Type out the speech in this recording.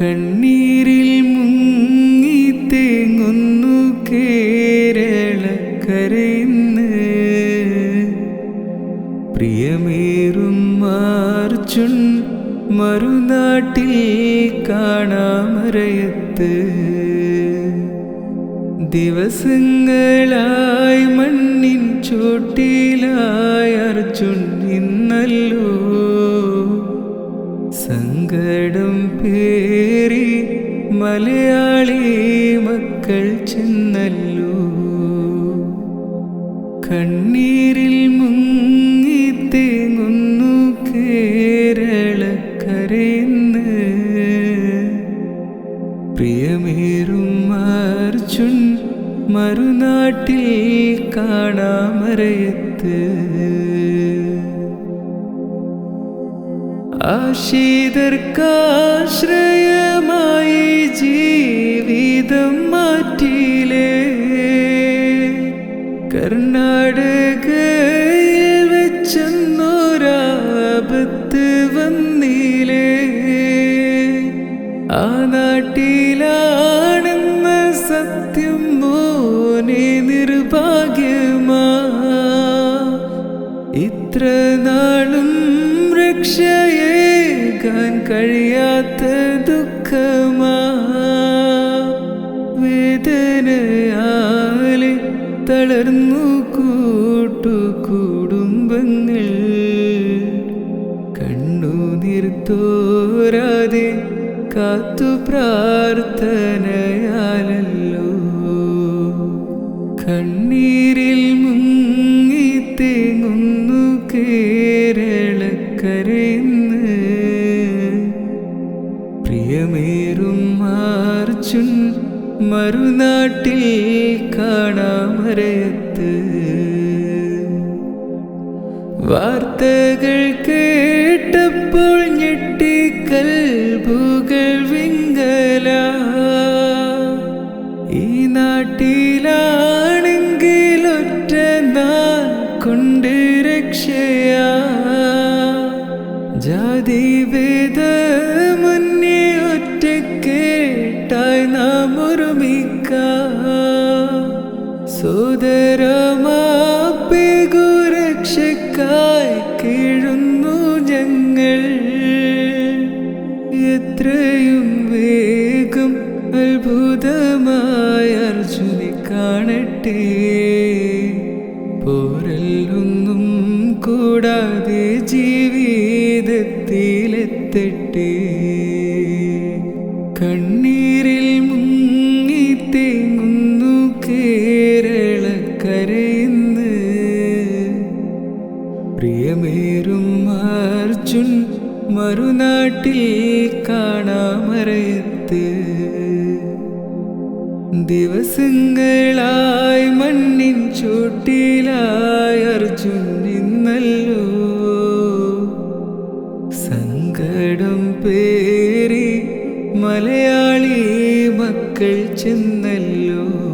കണ്ണീരിൽ മുങ്ങി തേങ്ങുന്നു കേരളക്കരയിന്ന്. പ്രിയമേറും മാർച്ചുൺ മറുനാട്ടിൽ കാണാമറയത്ത് ദിവസങ്ങളായി മണ്ണിൻ ചോട്ടിലായി ഇന്നല്ലോ മലയാളി മക്കൾ ചെന്നല്ലോ. കണ്ണീരിൽ മുങ്ങി തേങ്ങുന്നു കേരളക്കരയിന്ന്. പ്രിയമേറും മാർച്ചുൻ മറുനാട്ടിൽ കാണാമറയത്ത് ആശീതർക്കാശ്രയമായി ആ നാട്ടിലാണെന്ന സത്യം മോനെ നിർഭാഗ്യമാ. ഇത്ര നാളും രക്ഷയേകാൻ കഴിയാത്ത ദുഃഖമാ. വേദനയാലെ തളർന്നു കൂട്ടു കുടുംബങ്ങൾ. കണ്ണു തോരാതെ കാത്തു പ്രാർത്ഥനയാലല്ലോ. കണ്ണീരിൽ മുങ്ങി തേങ്ങുന്നു കേരളക്കരയിന്ന്. പ്രിയമേറും മാർച്ചുൻ മറുനാട്ടിൽ കാണാമരയത്ത് വാർത്തകൾ കേട്ടപ്പോൾ ഞെട്ടിക്കൽബുകൾ വിങ്കല ഈ നാട്ടിലാണെങ്കിൽ ഒറ്റ നാൾ കൊണ്ട് രക്ഷയാ. ജാതി വേദ മുന്നേ ഒറ്റക്കേട്ടായി നാം ഒരുമിക്ക. സോദരമാപ്പികുരക്ഷക്കായി കീഴുന്നു ഞങ്ങൾ. എത്രയും വേഗം അത്ഭുതമായ അർജുനെ കാണട്ടെ. പോരല്ലൊന്നും കൂടാതെ ജീവിതത്തിലെത്തട്ടെ. കണ്ണീരിൽ മുങ്ങി തേങ്ങുന്നു കേരളക്കരയെന്ന്. പ്രിയമേരും അർജുൻ മറുനാട്ടിൽ കാണാമറയത്ത് ദിവസങ്ങളായി മണ്ണിൻ ചൂട്ടിലായി അർജുൻ നിന്നല്ലോ. സങ്കടം പേറി മലയാളി മക്കൾ ചെന്നല്ലോ.